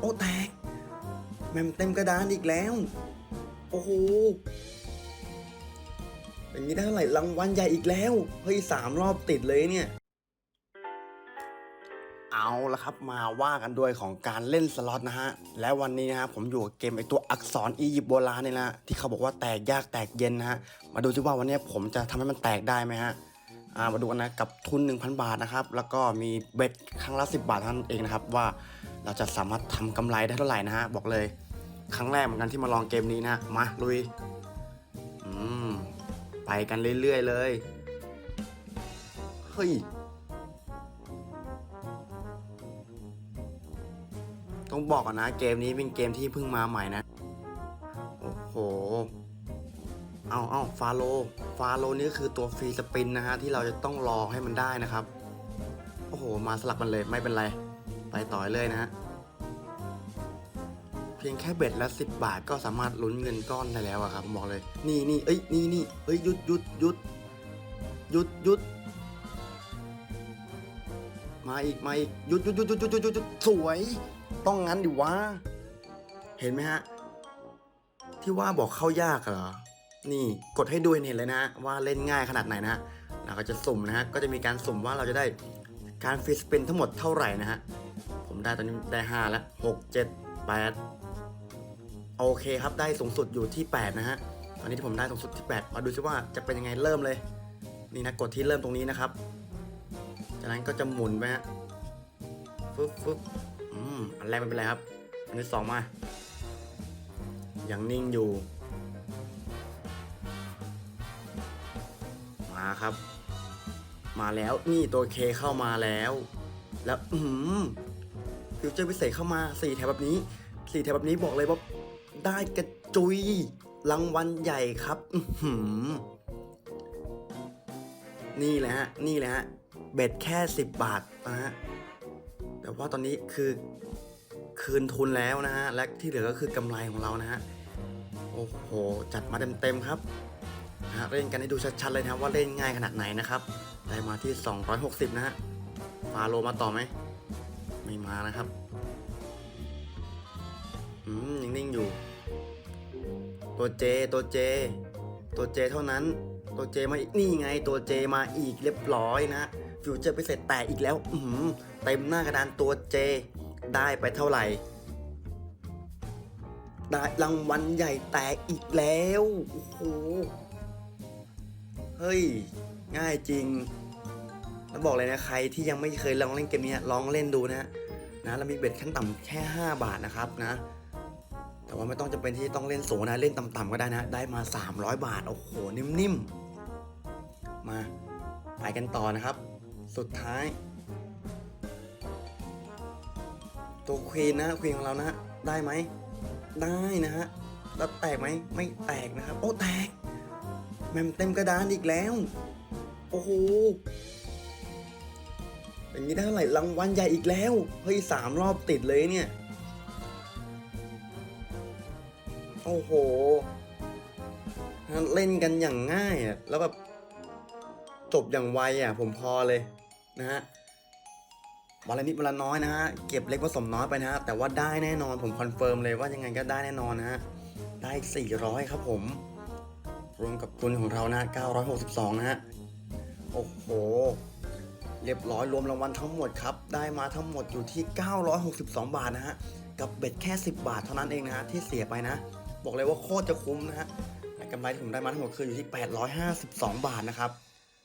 โอ้แตกแมมเต็มกระดานอีกแล้ว โอ้โหอย่างนี้ได้เท่าไหร่รางวัลใหญ่อีกแล้วเฮ้ยสามรอบติดเลยเนี่ย เอาละครับมาว่ากันด้วยของการเล่นสล็อตนะฮะ และวันนี้นะฮะผมอยู่กับเกมไอตัวอักษรอียิปต์โบราณเนี่ยนะที่เขาบอกว่าแตกยากแตกเย็นนะฮะ มาดูซิว่าวันนี้ผมจะทำให้มันแตกได้ไหมฮะามาดูกันนะกับทุน 1,000 บาทนะครับ แล้วก็มีเบ็ดครั้งละ 10 บาทท่านเองนะครับว่า เราจะสามารถทำกำไรได้เท่าไหร่นะฮะบอกเลย ครั้งแรกเหมือนกันที่มาลองเกมนี้นะมาลุยอืมไปกันเรื่อยๆเลยเฮ้ยต้องบอกก่อนนะ เกมนี้เป็นเกมที่เพิ่งมาใหม่นะ โอ้โห เอาเอาฟาโล ฟาโลนี่ก็คือตัวฟรีสปินนะฮะ ที่เราจะต้องรอให้มันได้นะครับ โอ้โห มาสลับมันเลยไม่เป็นไร ไปต่อเลยนะเพียงแค่เบ็ดละสิบบาทก็สามารถลุ้นเงินก้อนได้แล้วอะครับบอกเลย นี่นี่เอ้ยนี่นี่เฮ้ยหยุดหยุดหยุดหยุดหยุดมาอีกมาอีกหยุดหยุดหยุดหยุดหยุดหยุดสวย ต้องงั้นดิวะเห็นไหมฮะ ที่ว่าบอกเข้ายากเหรอ นี่กดให้ดูเห็นเลยนะ ว่าเล่นง่ายขนาดไหนนะเราก็จะสุ่มนะฮะก็จะมีการสุ่มว่าเราจะได้การฟิสสป็นทั้งหมดเท่าไหร่นะฮะ ได้ตอนนี้ได้5แล้ว6 7 8โอเคครับได้สูงสุดอยู่ที่8นะฮะตอนนี้ที่ผมได้สูงสุดที่8มาดูซิว่าจะเป็นยังไงเริ่มเลย นี่นะกดที่เริ่มตรงนี้นะครับ จากนั้นก็จะหมุนไปฮะฟึบฟึบอืมอันแรกไม่เป็นไรครับ อันที่สองมายังนิ่งอยู่ มาครับ มาแล้วนี่ตัวเคเข้ามาแล้ว แล้ว อืม ฟิวเจอร์พิเศษเข้ามาสี่แถบแบบนี้สี่แถบแบบนี้บอกเลยว่าได้กระจุยรางวัลใหญ่ครับนี่แหละฮะ นี่แหละฮะ เบ็ดแค่สิบบาทนะฮะ แต่ว่าตอนนี้คือคืนทุนแล้วนะฮะ และที่เหลือก็คือกำไรของเรานะฮะ โอ้โห จัดมาเต็มๆครับนะฮะเล่นกันให้ดูชัดๆเลยนะว่าเล่นง่ายขนาดไหนนะครับ ได้มาที่ 260 นะฮะ ฟาโลมาต่อไหม ไม่มานะครับ อืมยังนิ่งอยู่ ตัวเจตัวเจ ตัวเจเท่านั้น ตัวเจมาอีกนี่ไง ตัวเจมาอีกเรียบร้อยนะฟิวเจอร์ไปเสร็จแตกอีกแล้ว อืมเต็มหน้ากระดานตัวเจ ได้ไปเท่าไหร่ ได้รางวัลใหญ่แตกอีกแล้ว โอ้โห เฮ้ย ง่ายจริงแล้วบอกเลยนะใครที่ยังไม่เคยลองเล่นเกมนี้ลองเล่นดูนะ นะแล้วมีเบ็ดขั้นต่ำแค่ 5 บาทนะครับนะ แต่ว่าไม่ต้องจะเป็นที่ต้องเล่นสูงนะเล่นต่ำๆก็ได้นะ ได้มา 300 บาทโอ้โหนิ่มๆ มาไปกันต่อนะครับ สุดท้าย ตัวควีนนะควีนของเรานะได้ไหมได้นะฮะแล้วแตกไหมไม่แตกนะครับ โอ้แตกแมมเต็มกระดานอีกแล้ว โอ้โห อย่างนี้ได้เท่าไหร่รางวัลใหญ่อีกแล้วเฮ้ยสามรอบติดเลยเนี่ย โอ้โห เล่นกันอย่างง่ายอะแล้วแบบจบอย่างไวอะ ผมพอเลยนะฮะวันละนิดวันละน้อยนะฮะเก็บเล็กผสมน้อยไปนะฮะแต่ว่าได้แน่นอนผมคอนเฟิร์มเลยว่ายังไงก็ได้แน่นอนนะฮะได้ 400 ครับผม รวมกับทุนของเรานะ962 นะฮะ โอ้โห เรียบร้อยรวมรางวัลทั้งหมดครับ ได้มาทั้งหมดอยู่ที่ 962 บาทนะฮะ กับเบ็ดแค่ 10 บาทเท่านั้นเองนะฮะที่เสียไปนะ บอกเลยว่าโคตรจะคุ้มนะฮะกำไรที่ผมได้มาทั้งหมดคืออยู่ที่ 852 บาทนะครับ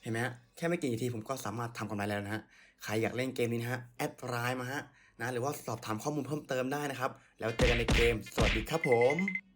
เห็นไหมฮะ แค่ไม่กี่นาทีผมก็สามารถทำกำไรแล้วนะฮะ ใครอยากเล่นเกมนี้นะฮะ แอดไลน์มาฮะนะ หรือว่าสอบถามข้อมูลเพิ่มเติมได้นะครับ แล้วเจอกันในเกม สวัสดีครับผม